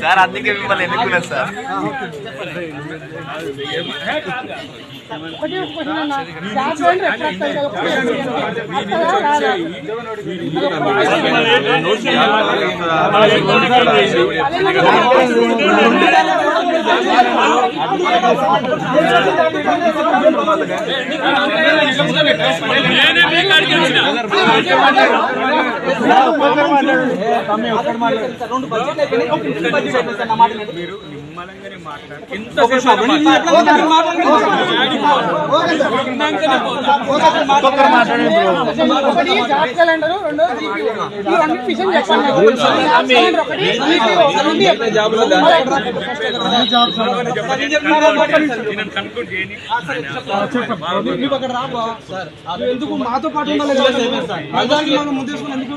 Sir అందుకే మిమ్మల్ని ఎన్నుకున్నారు సార్. నేనే బడ్జెట్ అయిపోయినాయి ఒక ఇంటికి బడ్జెట్ అయిపోయింది సార్ నా మాట వినండి. ఒకటి జాబ్ క్యాలెండర్ రెండు జీపీఓ ఈ రెండు విషయం చెప్పండి జాబ్ క్యాలెండర్ ఒకటి జీపీఓ రెండు చెప్పండి. నువ్వు అక్కడ రా బా. నువ్వు ఎందుకు మాతో పాటు ఉండాలి ప్రజలకి మనం ముందు వేసుకుని ఎందుకు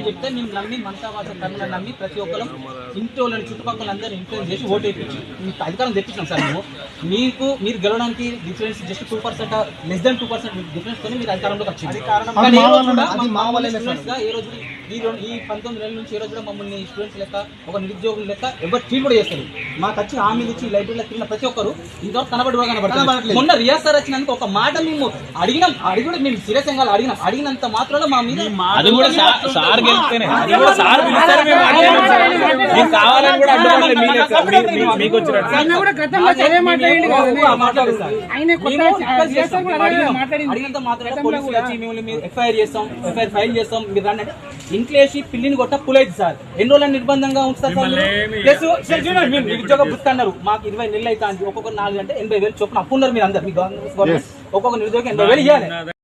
చెప్తే మేము నమ్మి మనసా వాస కర్మను నమ్మి ప్రతి ఒక్కరు ఇంటి వాళ్ళని చుట్టుపక్కల అందరూ ఇన్ఫ్లుయెన్స్ చేసి ఓటు వేయించి మీకు అధికారం తెప్పించాం సార్ మేము మీకు మీరు గెలవడానికి difference just two percent less than two percent difference తోనే మీరు అధికారంలోకి వచ్చింది కానీ ఏ రోజు గా ఈ రెండు ఈ పంతొమ్మిది నెలల నుంచి ఏ రోజు కూడా మమ్మల్ని స్టూడెంట్స్ లెక్క ఒక నిరుద్యోగుల లెక్క ఎవరు ట్రీట్ కూడా చేస్తారు మాకు వచ్చి హామీలు ఇచ్చి లైబ్రరీలో తిరిగిన ప్రతి ఒక్కరు ఇంతవరకు కనబడి కనబడతారు మొన్న రియాజ్ సార్ వచ్చినందుకు ఒక మాట మేము అడిగినాం. అడిగి కూడా మేము సీరియస్గా అడిగినాం. అడిగినంత మాత్రాలు మా మీద అది కూడా సార్ గెలిస్తేనే. అది సార్ పిలుస్తారు మేము కావాలని మీకు వచ్చినట్టు. అడిగినంత మాత్రమే పోలీసులు వచ్చి మిమ్మల్ని మీరు ఎఫ్ఐఆర్ చేస్తాం. ఎఫ్ఐఆర్ ఫైల్ చేస్తాం? మీరు రండి ఇంట్లో వేసి పిల్లిని కొట్ట పులైదు సార్. ఎన్ని రోజులు నిర్బంధంగా ఉంచుతారు సార్ మీరు? ప్లస్ సార్ చూడండి మీరు నిరుద్యోగ బుక్ అన్నారు మాకు ఇరవై నెలలు అయితే ఒక్కొక్క నాలుగు అంటే ఎనభై వేలు చొప్పున అప్పు ఉన్నారు మీరు అందరు. మీ గవర్నమెంట్ ఒక్కొక్క నిరుద్యోగం ఎనభై వేలు ఇవ్వాలి